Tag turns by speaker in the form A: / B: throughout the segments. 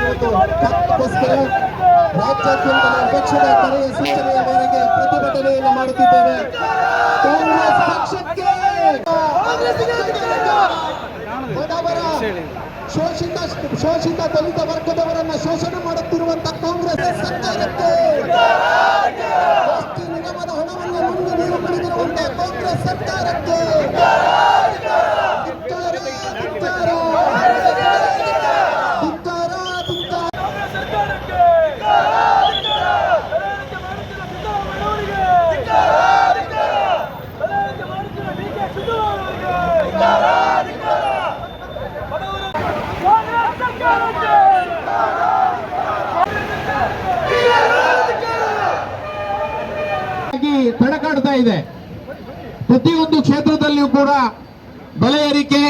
A: ಪಕ್ಷಕ್ಕೋಸ್ಕರ ರಾಜ್ಯಾದ್ಯಂತ ಅಧ್ಯಕ್ಷರ ಕರೆಯ ಸೂಚನೆಯ ಮೇರೆಗೆ ಪ್ರತಿಭಟನೆಯನ್ನು ಮಾಡುತ್ತಿದ್ದೇವೆ ಕಾಂಗ್ರೆಸ್ ಪಕ್ಷಕ್ಕೆ ಶೋಷಿತ ಶೋಷಿತ ದಲಿತ ವರ್ಗದವರನ್ನ ಶೋಷಣೆ ಮಾಡುತ್ತಿರುವಂತ ಕಾಂಗ್ರೆಸ್ ಸರ್ಕಾರಕ್ಕೆ ಆಸ್ತಿ ನಿಗಮದ ಹಣವನ್ನು ನುಂಗಿ ನೀರು ಕುಡಿದಿರುವಂತ ಕಾಂಗ್ರೆಸ್ ಸರ್ಕಾರಕ್ಕೆ
B: ತಡಕಾಡ್ತಾ ಇದೆ. ಪ್ರತಿಯೊಂದು ಕ್ಷೇತ್ರದಲ್ಲಿಯೂ ಕೂಡ ಬೆಲೆ ಏರಿಕೆ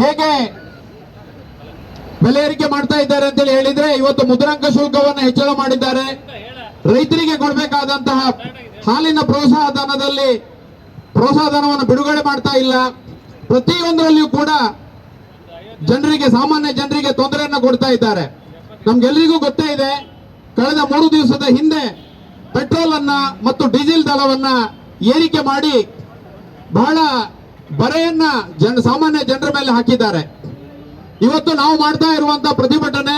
B: ಹೇಗೆ ಬೆಲೆ ಏರಿಕೆ ಮಾಡ್ತಾ ಇದ್ದಾರೆ ಅಂತೇಳಿ ಹೇಳಿದ್ರೆ, ಇವತ್ತು ಮುದ್ರಾಂಕ ಶುಲ್ಕವನ್ನು ಹೆಚ್ಚಳ ಮಾಡಿದ್ದಾರೆ. ರೈತರಿಗೆ ಕೊಡಬೇಕಾದಂತಹ ಹಾಲಿನ ಪ್ರೋತ್ಸಾಹ ಧನದಲ್ಲಿ ಪ್ರೋತ್ಸಾಹ ಧನವನ್ನು ಬಿಡುಗಡೆ ಮಾಡ್ತಾ ಇಲ್ಲ. ಪ್ರತಿಯೊಂದರಲ್ಲಿಯೂ ಕೂಡ ಜನರಿಗೆ, ಸಾಮಾನ್ಯ ಜನರಿಗೆ ತೊಂದರೆಯನ್ನು ಕೊಡ್ತಾ ಇದ್ದಾರೆ. ನಮ್ಗೆಲ್ಲರಿಗೂ ಗೊತ್ತೇ ಇದೆ, ಕಳೆದ ಮೂರು ದಿವಸದ ಹಿಂದೆ ಪೆಟ್ರೋಲ್ ಅನ್ನ ಮತ್ತು ಡೀಸೆಲ್ ದರವನ್ನ ಏರಿಕೆ ಮಾಡಿ ಬಹಳ ಬರೆಯನ್ನ ಜನ ಸಾಮಾನ್ಯ ಜನರ ಮೇಲೆ ಹಾಕಿದ್ದಾರೆ. ಇವತ್ತು ನಾವು ಮಾಡ್ತಾ ಇರುವಂತಹ ಪ್ರತಿಭಟನೆ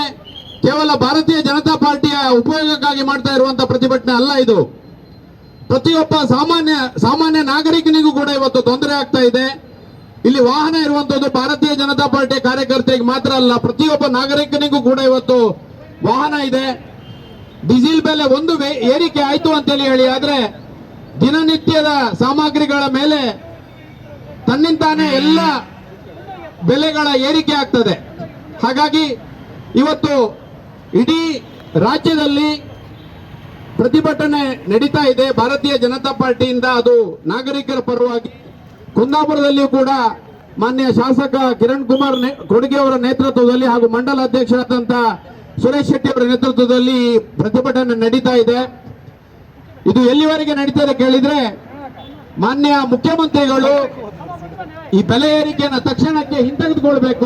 B: ಕೇವಲ ಭಾರತೀಯ ಜನತಾ ಪಾರ್ಟಿಯ ಉಪಯೋಗಕ್ಕಾಗಿ ಮಾಡ್ತಾ ಇರುವಂತಹ ಪ್ರತಿಭಟನೆ ಅಲ್ಲ ಇದು. ಪ್ರತಿಯೊಬ್ಬ ಸಾಮಾನ್ಯ ಸಾಮಾನ್ಯ ನಾಗರಿಕನಿಗೂ ಕೂಡ ಇವತ್ತು ತೊಂದರೆ ಆಗ್ತಾ ಇದೆ. ಇಲ್ಲಿ ವಾಹನ ಇರುವಂತದ್ದು ಭಾರತೀಯ ಜನತಾ ಪಾರ್ಟಿ ಕಾರ್ಯಕರ್ತರಿಗೆ ಮಾತ್ರ ಅಲ್ಲ, ಪ್ರತಿಯೊಬ್ಬ ನಾಗರಿಕನಿಗೂ ಕೂಡ ಇವತ್ತು ವಾಹನ ಇದೆ. ಡೀಸೆಲ್ ಬೆಲೆ ಒಂದು ಏರಿಕೆ ಆಯಿತು ಅಂತೇಳಿ ಹೇಳಿ, ಆದರೆ ದಿನನಿತ್ಯದ ಸಾಮಗ್ರಿಗಳ ಮೇಲೆ ತನ್ನಿಂತಾನೇ ಎಲ್ಲ ಬೆಲೆಗಳ ಏರಿಕೆ ಆಗ್ತದೆ. ಹಾಗಾಗಿ ಇವತ್ತು ಇಡೀ ರಾಜ್ಯದಲ್ಲಿ ಪ್ರತಿಭಟನೆ ನಡೀತಾ ಇದೆ. ಭಾರತೀಯ ಜನತಾ ಪಾರ್ಟಿಯಿಂದ ಅದು ನಾಗರಿಕರ ಪರವಾಗಿ. ಕುಂದಾಪುರದಲ್ಲಿಯೂ ಕೂಡ ಮಾನ್ಯ ಶಾಸಕ ಕಿರಣ್ ಕುಮಾರ್ ಕೊಡುಗೆ ಅವರ ನೇತೃತ್ವದಲ್ಲಿ ಹಾಗೂ ಮಂಡಲ ಅಧ್ಯಕ್ಷರಾದಂತ ಸುರೇಶ್ ಶೆಟ್ಟಿ ಅವರ ನೇತೃತ್ವದಲ್ಲಿ ಪ್ರತಿಭಟನೆ ನಡೀತಾ ಇದೆ. ಇದು ಎಲ್ಲಿವರೆಗೆ ನಡೀತದೆ ಕೇಳಿದ್ರೆ, ಮಾನ್ಯ ಮುಖ್ಯಮಂತ್ರಿಗಳು ಈ ಬೆಲೆ ಏರಿಕೆಯನ್ನು ತಕ್ಷಣಕ್ಕೆ ಹಿಂತೆಗೆದುಕೊಳ್ಬೇಕು.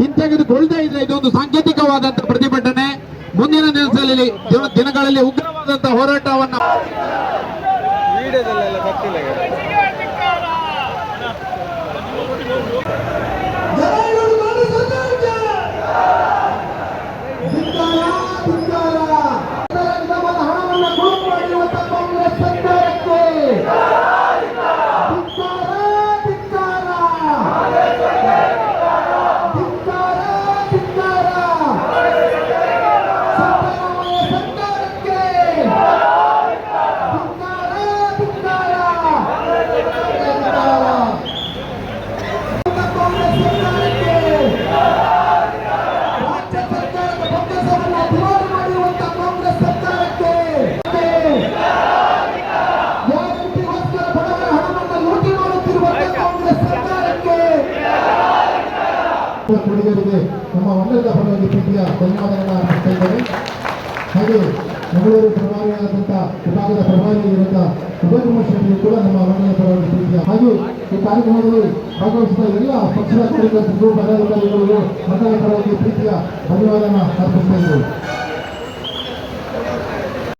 B: ಹಿಂತೆಗೆದುಕೊಳ್ಳದೆ ಇದ್ರೆ ಇದೊಂದು ಸಾಂಕೇತಿಕವಾದಂತಹ ಪ್ರತಿಭಟನೆ. ಮುಂದಿನ ದಿನದಲ್ಲಿ, ದಿನ- ದಿನಗಳಲ್ಲಿ ಉಗ್ರವಾದಂತಹ ಹೋರಾಟವನ್ನ
A: ಕೊಡುಗೆರಿಗೆ ನಮ್ಮ ಒಳ್ಳೆಯ ಪರವಾಗಿ ಪ್ರೀತಿಯ ಧನ್ಯವಾದಗಳನ್ನು ಹಾಗೆ ಮಂಗಳೂರು ಪ್ರಭಾರಿಯಾದಂಥ ವಿಭಾಗದ ಕೂಡ ನಮ್ಮ ಒಳ್ಳೆಯ ಹಾಗೂ ಈ ಕಾರ್ಯಕ್ರಮದಲ್ಲಿ ಭಾಗವಹಿಸಿದ ಎಲ್ಲ ಪಕ್ಷದ ಕಾರ್ಯಕರ್ತರು ಪದಾಧಿಕಾರಿಗಳಿಗೂ ಮಂಡಲ ಪರವಾಗಿ ಪ್ರೀತಿಯ ಇದ್ದೇವೆ.